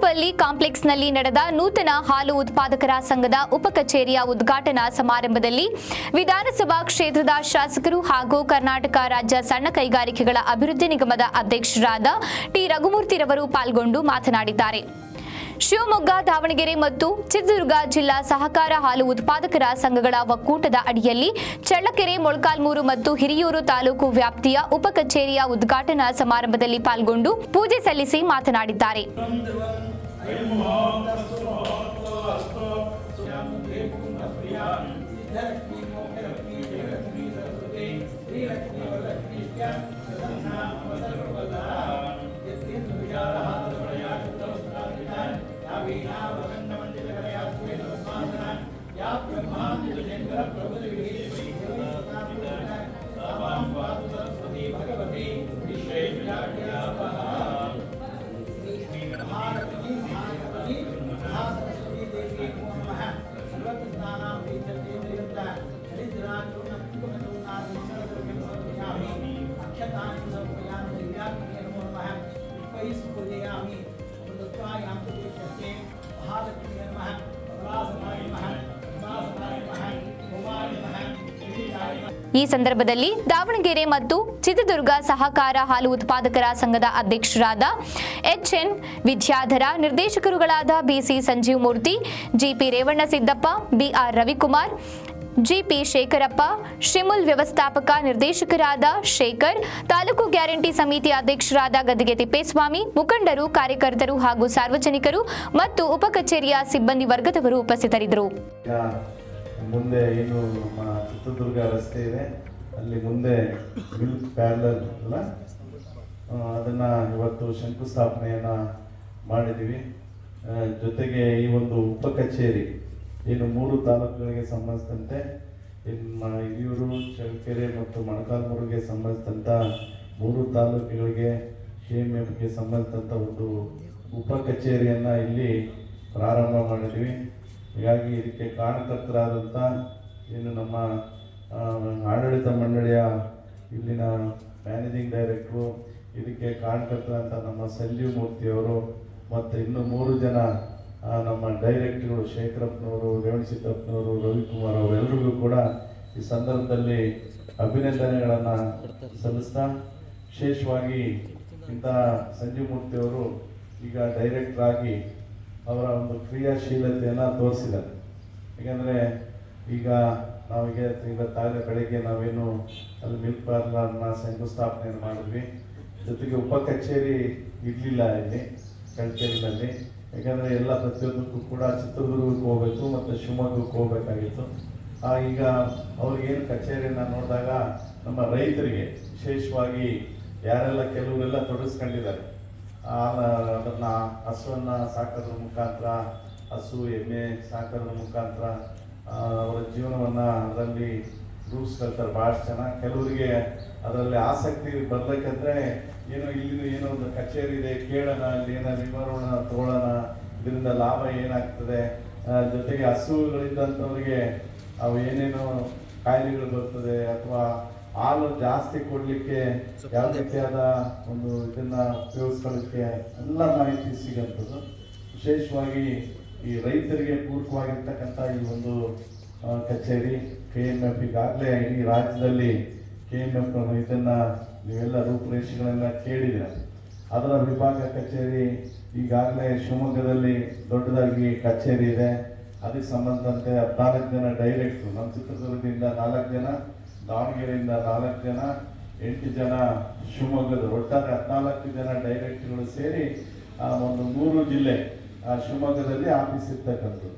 ಬಾಗೇಪಲ್ಲಿ ಕಾಂಪ್ಲೆಕ್ಸ್ನಲ್ಲಿ ನಡೆದ ನೂತನ ಹಾಲು ಉತ್ಪಾದಕರ ಸಂಘದ ಉಪ ಕಚೇರಿಯ ಉದ್ಘಾಟನಾ ಸಮಾರಂಭದಲ್ಲಿ ವಿಧಾನಸಭಾ ಕ್ಷೇತ್ರದ ಶಾಸಕರು ಹಾಗೂ ಕರ್ನಾಟಕ ರಾಜ್ಯ ಸಣ್ಣ ಕೈಗಾರಿಕೆಗಳ ಅಭಿವೃದ್ಧಿ ನಿಗಮದ ಅಧ್ಯಕ್ಷರಾದ ಟಿ. ರಘುಮೂರ್ತಿರವರು ಪಾಲ್ಗೊಂಡು ಮಾತನಾಡಿದ್ದಾರೆ. ಶಿವಮೊಗ್ಗ, ದಾವಣಗೆರೆ ಮತ್ತು ಚಿತ್ರದುರ್ಗ ಜಿಲ್ಲಾ ಸಹಕಾರ ಹಾಲು ಉತ್ಪಾದಕರ ಸಂಘಗಳ ಒಕ್ಕೂಟದ ಅಡಿಯಲ್ಲಿ ಚಳ್ಳಕೆರೆ, ಮೊಳಕಾಲ್ಮೂರು ಮತ್ತು ಹಿರಿಯೂರು ತಾಲೂಕು ವ್ಯಾಪ್ತಿಯ ಉಪ ಕಚೇರಿಯ ಉದ್ಘಾಟನಾ ಸಮಾರಂಭದಲ್ಲಿ ಪಾಲ್ಗೊಂಡು ಪೂಜೆ ಸಲ್ಲಿಸಿ ಮಾತನಾಡಿದ್ದಾರೆ. Amen. ಈ ಸಂದರ್ಭದಲ್ಲಿ ದಾವಣಗೆರೆ ಮತ್ತು ಚಿತ್ರದುರ್ಗ ಸಹಕಾರ ಹಾಲು ಉತ್ಪಾದಕರ ಸಂಘದ ಅಧ್ಯಕ್ಷರಾದ H N Vidyadhara, ನಿರ್ದೇಶಕರುಗಳಾದ B C Sanjeev Murthy, G P Revanna Siddappa, B R Ravikumar, G P Shekharappa, Shimul ವ್ಯವಸ್ಥಾಪಕ ನಿರ್ದೇಶಕರಾದ ಶೇಖರ್, ತಾಲೂಕು ಗ್ಯಾರಂಟಿ ಸಮಿತಿ ಅಧ್ಯಕ್ಷರಾದ ಗದಿಗೆ ತಿಪ್ಪೇಸ್ವಾಮಿ, ಮುಖಂಡರು, ಕಾರ್ಯಕರ್ತರು ಹಾಗೂ ಸಾರ್ವಜನಿಕರು ಮತ್ತು ಉಪ ಕಚೇರಿಯ ಸಿಬ್ಬಂದಿ ವರ್ಗದವರು ಉಪಸ್ಥಿತರಿದ್ದರು. ಮುಂದೆ ಏನು ನಮ್ಮ ಚಿತ್ರದುರ್ಗ ರಸ್ತೆ ಇದೆ, ಅಲ್ಲಿ ಮುಂದೆ ಮಿಲ್ಕ್ ಪ್ಯಾರ್ಲರ್ ಅಲ್ಲ? ಅದನ್ನು ಇವತ್ತು ಶಂಕುಸ್ಥಾಪನೆಯನ್ನು ಮಾಡಿದ್ದೀವಿ. ಜೊತೆಗೆ ಈ ಒಂದು ಉಪ ಕಚೇರಿ ಏನು ಮೂರು ತಾಲೂಕುಗಳಿಗೆ ಸಂಬಂಧಿಸಿದಂತೆ ಇನ್ನು ಹಿರಿಯೂರು, ಚಳ್ಳಕೆರೆ ಮತ್ತು ಮೊಳಕಾಲ್ಮೂರಿಗೆ ಸಂಬಂಧಿಸಿದಂಥ ಮೂರು ತಾಲೂಕುಗಳಿಗೆ, ಕೆ ಎಂ ಎಫ್ಗೆ ಸಂಬಂಧಿಸಿದಂಥ ಒಂದು ಉಪ ಕಚೇರಿಯನ್ನು ಇಲ್ಲಿ ಪ್ರಾರಂಭ ಮಾಡಿದ್ವಿ ಹೀಗಾಗಿ ಇದಕ್ಕೆ ಕಾರಣಕರ್ತರಾದಂಥ ಏನು ನಮ್ಮ ಆಡಳಿತ ಮಂಡಳಿಯ ಇಲ್ಲಿನ ಮ್ಯಾನೇಜಿಂಗ್ ಡೈರೆಕ್ಟ್ರು ಇದಕ್ಕೆ ಕಾರಣಕರ್ತರಾದಂಥ ನಮ್ಮ ಸಂಜೀವ್ ಮೂರ್ತಿಯವರು ಮತ್ತು ಇನ್ನು ಮೂರು ಜನ ನಮ್ಮ ಡೈರೆಕ್ಟ್ರು ಶೇಖರಪ್ಪನವರು, ರೇವಣಸಿದ್ದಪ್ಪನವರು, ರವಿಕುಮಾರ್ ಅವರೆಲ್ಲರಿಗೂ ಕೂಡ ಈ ಸಂದರ್ಭದಲ್ಲಿ ಅಭಿನಂದನೆಗಳನ್ನು ಸಲ್ಲಿಸ್ತಾ ವಿಶೇಷವಾಗಿ ಇಂತಹ ಸಂಜೀವ್ ಮೂರ್ತಿಯವರು ಈಗ ಡೈರೆಕ್ಟ್ರಾಗಿ ಅವರ ಒಂದು ಕ್ರಿಯಾಶೀಲತೆಯನ್ನು ತೋರಿಸಿದ್ದಾರೆ. ಯಾಕಂದರೆ ಈಗ ನಮಗೆ ತಾಳೆ ಬೆಳಗ್ಗೆ ನಾವೇನು ಅಲ್ಲಿ ಮಿಲ್ಕ್ ಪಾರ್ಲರ್ನ ಶಂಕುಸ್ಥಾಪನೆಯನ್ನು ಮಾಡಿದ್ವಿ. ಜೊತೆಗೆ ಉಪ ಕಚೇರಿ ಇರಲಿಲ್ಲ ಇಲ್ಲಿ ಕಳ್ಕೇರಿನಲ್ಲಿ ಯಾಕಂದರೆ ಎಲ್ಲ ಪ್ರತಿಯೊಂದಕ್ಕೂ ಕೂಡ ಚಿತ್ರದುರ್ಗಕ್ಕೆ ಹೋಗಬೇಕು ಮತ್ತು ಶಿವಮೊಗ್ಗಕ್ಕೆ ಹೋಗಬೇಕಾಗಿತ್ತು. ಈಗ ಅವ್ರಿಗೇನು ಕಚೇರಿಯನ್ನು ನೋಡಿದಾಗ ನಮ್ಮ ರೈತರಿಗೆ ವಿಶೇಷವಾಗಿ ಯಾರೆಲ್ಲ ಕೆಲವರೆಲ್ಲ ತೊಡಗಿಸ್ಕೊಂಡಿದ್ದಾರೆ ಅದನ್ನ ಹಸುವನ್ನು ಸಾಕೋದ್ರ ಮುಖಾಂತರ, ಹಸು, ಎಮ್ಮೆ ಸಾಕೋದ್ರ ಮುಖಾಂತರ ಅವರ ಜೀವನವನ್ನ ಅದರಲ್ಲಿ ರೂಪಿಸ್ಕೊಳ್ತಾರೆ. ಭಾಳಷ್ಟು ಜನ. ಕೆಲವರಿಗೆ ಅದರಲ್ಲಿ ಆಸಕ್ತಿ ಬರಬೇಕಂದ್ರೆ ಏನೋ ಇಲ್ಲಿ ಏನೋ ಒಂದು ಕಚೇರಿ ಇದೆ ಕೇಳೋಣ ಅಲ್ಲಿ ಏನೋ ವಿವರಣ ತಗೊಳ್ಳೋಣ ಇದರಿಂದ ಲಾಭ ಏನಾಗ್ತದೆ. ಜೊತೆಗೆ ಹಸುಗಳಿದ್ದಂಥವ್ರಿಗೆ ಅವು ಏನೇನೋ ಕಾಯಿಲೆಗಳು ಬರ್ತದೆ ಅಥವಾ ಹಾಲು ಜಾಸ್ತಿ ಕೊಡ್ಲಿಕ್ಕೆ ಯಾವ ರೀತಿಯಾದ ಒಂದು ಇದನ್ನ ಉಪಯೋಗಿಸ್ಕೊಳ್ಳಿಕ್ಕೆ ಎಲ್ಲ ಮಾಹಿತಿ ಸಿಗಂಥದ್ದು. ವಿಶೇಷವಾಗಿ ಈ ರೈತರಿಗೆ ಪೂರಕವಾಗಿರ್ತಕ್ಕಂಥ ಈ ಒಂದು ಕಚೇರಿ ಕೆ ಎಂ ಎಫ್ ಈಗಾಗಲೇ ಇಡೀ ರಾಜ್ಯದಲ್ಲಿ ಕೆ ಎಂ ಎಫ್ ಇದನ್ನು ನೀವೆಲ್ಲ ರೂಪುರೇಷೆಗಳೆಲ್ಲ ಕೇಳಿದ್ರೆ ಅದರ ವಿಭಾಗ ಕಚೇರಿ ಈಗಾಗಲೇ ಶಿವಮೊಗ್ಗದಲ್ಲಿ ದೊಡ್ಡದಾಗಿ ಕಚೇರಿ ಇದೆ. ಅದಕ್ಕೆ ಸಂಬಂಧಂತೆ ಹದಿನಾಲ್ಕು ಜನ ಡೈರೆಕ್ಟ್ರು. ನಮ್ಮ ಚಿತ್ರದುರ್ಗದಿಂದ ನಾಲ್ಕು ಜನ ದಾವಣಗೆರೆಯಿಂದ ನಾಲ್ಕು ಜನ, ಎಂಟು ಜನ, ಶಿವಮೊಗ್ಗದ ಒಟ್ಟಾರೆ ಹದಿನಾಲ್ಕು ಜನ ಡೈರೆಕ್ಟ್ಗಳು ಸೇರಿ ಒಂದು ಮೂರು ಜಿಲ್ಲೆ ಶಿವಮೊಗ್ಗದಲ್ಲಿ ಆಫೀಸ್ ಇರ್ತಕ್ಕಂಥದ್ದು.